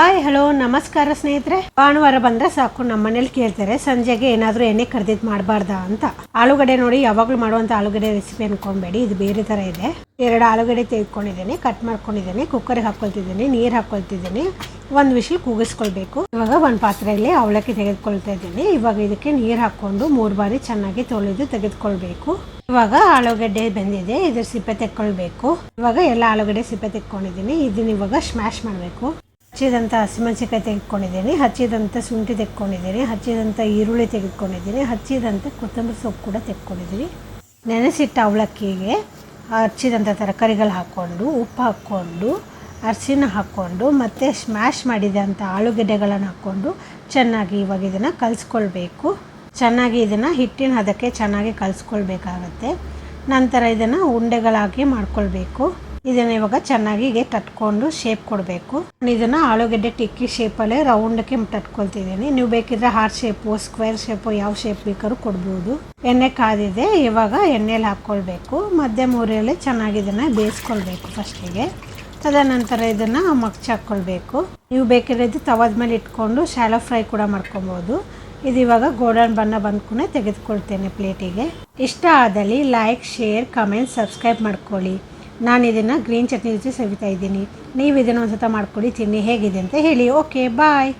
Hi hello ನಮಸ್ಕಾರ ಸ್ನೇಹಿತರೆ. ಭಾನುವಾರ ಬಂದ್ರೆ ಸಾಕು ನಮ್ಮ ಮನೇಲಿ ಕೇಳ್ತಾರೆ, ಸಂಜೆಗೆ ಏನಾದರೂ ಎಣ್ಣೆ ಕರ್ದಿದ್ ಮಾಡಬಾರ್ದ ಅಂತ. ಆಲೂಗಡ್ಡೆ ನೋಡಿ ಯಾವಾಗಲೂ ಮಾಡುವಂಥ ಆಲೂಗಡ್ಡೆ ರೆಸಿಪಿ ಅನ್ಕೊಬೇಡಿ, ಇದು ಬೇರೆ ಥರ ಇದೆ. ಎರಡು ಆಲೂಗಡ್ಡೆ ತೆಗೆದುಕೊಂಡಿದ್ದೀನಿ ಕಟ್ ಮಾಡ್ಕೊಂಡಿದ್ದೀನಿ ಕುಕ್ಕರ್ಗೆ ಹಾಕೊಳ್ತಿದ್ದೇನೆ, ನೀರು ಹಾಕೊಳ್ತಿದ್ದೇನೆ. ಒಂದು ವಿಷಲ್ ಕೂಗಿಸ್ಕೊಳ್ಬೇಕು. ಇವಾಗ ಒಂದು ಪಾತ್ರೆಯಲ್ಲಿ ಅವಲಕ್ಕಿ ತೆಗೆದುಕೊಳ್ತಾ ಇದ್ದೀನಿ. ಇವಾಗ ಇದಕ್ಕೆ ನೀರು ಹಾಕ್ಕೊಂಡು ಮೂರು ಬಾರಿ ಚೆನ್ನಾಗಿ ತೊಳೆದು ತೆಗೆದುಕೊಳ್ಬೇಕು. ಇವಾಗ ಆಲೂಗಡ್ಡೆ ಬೆಂದಿದೆ, ಇದ್ರ ಸಿಪ್ಪೆ ತೆಕ್ಕೊಳ್ಬೇಕು. ಇವಾಗ ಎಲ್ಲ ಆಲೂಗಡ್ಡೆ ಸಿಪ್ಪೆ ತೆಕ್ಕೊಂಡಿದ್ದೀನಿ. ಇದನ್ನ ಇವಾಗ ಸ್ಮ್ಯಾಶ್ ಮಾಡಬೇಕು. ಹಚ್ಚಿದಂಥ ಹಸಿಮೆಣಸಿನ್ಕಾಯಿ ತೆಗೆದುಕೊಂಡಿದ್ದೀನಿ ಹಚ್ಚಿದಂಥ ಶುಂಠಿ ತೆಗೆದುಕೊಂಡಿದ್ದೀನಿ ಹಚ್ಚಿದಂಥ ಈರುಳ್ಳಿ ತೆಗೆದುಕೊಂಡಿದ್ದೀನಿ ಹಚ್ಚಿದಂಥ ಕೊತ್ತಂಬರಿ ಸೊಪ್ಪು ಕೂಡ ತೆಗೆದುಕೊಂಡಿದ್ದೀನಿ. ನೆನೆಸಿಟ್ಟ ಅವಲಕ್ಕಿಗೆ ಹಚ್ಚಿದಂಥ ತರಕಾರಿಗಳು ಹಾಕ್ಕೊಂಡು, ಉಪ್ಪು ಹಾಕ್ಕೊಂಡು ಅರಿಶಿನ ಹಾಕ್ಕೊಂಡು, ಮತ್ತು ಸ್ಮ್ಯಾಶ್ ಮಾಡಿದಂಥ ಆಲೂಗೆಡ್ಡೆಗಳನ್ನು ಹಾಕ್ಕೊಂಡು ಚೆನ್ನಾಗಿ ಇವಾಗ ಇದನ್ನು ಕಲಿಸ್ಕೊಳ್ಬೇಕು. ಚೆನ್ನಾಗಿ ಇದನ್ನು ಹಿಟ್ಟಿನ ಹದಕ್ಕೆ ಚೆನ್ನಾಗಿ ಕಲಿಸ್ಕೊಳ್ಬೇಕಾಗತ್ತೆ. ನಂತರ ಇದನ್ನು ಉಂಡೆಗಳಾಗಿ ಮಾಡ್ಕೊಳ್ಬೇಕು. ಇದನ್ನು ಇವಾಗ ಚೆನ್ನಾಗಿ ಹೀಗೆ ತಟ್ಕೊಂಡು ಶೇಪ್ ಕೊಡಬೇಕು. ಇದನ್ನ ಆಲೂಗಡ್ಡೆ ಟಿಕ್ಕಿ ಶೇಪಲ್ಲೇ ರೌಂಡಕ್ಕೆ ತಟ್ಕೊಳ್ತಿದ್ದೀನಿ. ನೀವು ಬೇಕಿದ್ರೆ ಹಾರ್ಟ್ ಶೇಪು ಸ್ಕ್ವೇರ್ ಶೇಪು ಯಾವ ಶೇಪ್ ಬೇಕಾದ್ರೂ ಕೊಡ್ಬೋದು. ಎಣ್ಣೆ ಕಾದಿದೆ, ಇವಾಗ ಎಣ್ಣೆಲಿ ಹಾಕ್ಕೊಳ್ಬೇಕು ಮಧ್ಯಮ ಉರಿಯಲ್ಲಿ ಚೆನ್ನಾಗಿ ಇದನ್ನ ಬೇಯಿಸ್ಕೊಳ್ಬೇಕು ಫಸ್ಟಿಗೆ ತದನಂತರ ಇದನ್ನು ಮಗ್ಚಾಕ್ಕೊಳ್ಬೇಕು ನೀವು ಬೇಕಿದ್ರೆ ಇದು ತವದ ಮೇಲೆ ಇಟ್ಕೊಂಡು ಶಾಲೋ ಫ್ರೈ ಕೂಡ ಮಾಡ್ಕೊಬೋದು. ಇದು ಇವಾಗ ಗೋಲ್ಡನ್ ಬಣ್ಣ ಬಂದ್ಕೂನೆ ತೆಗೆದುಕೊಳ್ತೇನೆ ಪ್ಲೇಟಿಗೆ ಇಷ್ಟ ಆದಲ್ಲಿ ಲೈಕ್ ಶೇರ್ ಕಮೆಂಟ್ ಸಬ್ಸ್ಕ್ರೈಬ್ ಮಾಡ್ಕೊಳ್ಳಿ. ನಾನು ಇದನ್ನು ಗ್ರೀನ್ ಚಟ್ನಿ ಜೊತೆ ಸವಿತಾ ಇದ್ದೀನಿ. ನೀವು ಇದನ್ನು ಒಂದು ಸತ ಮಾಡ್ಕೊಳ್ಳಿ ತಿನ್ನಿ, ಹೇಗಿದೆ ಅಂತ ಹೇಳಿ. Okay bye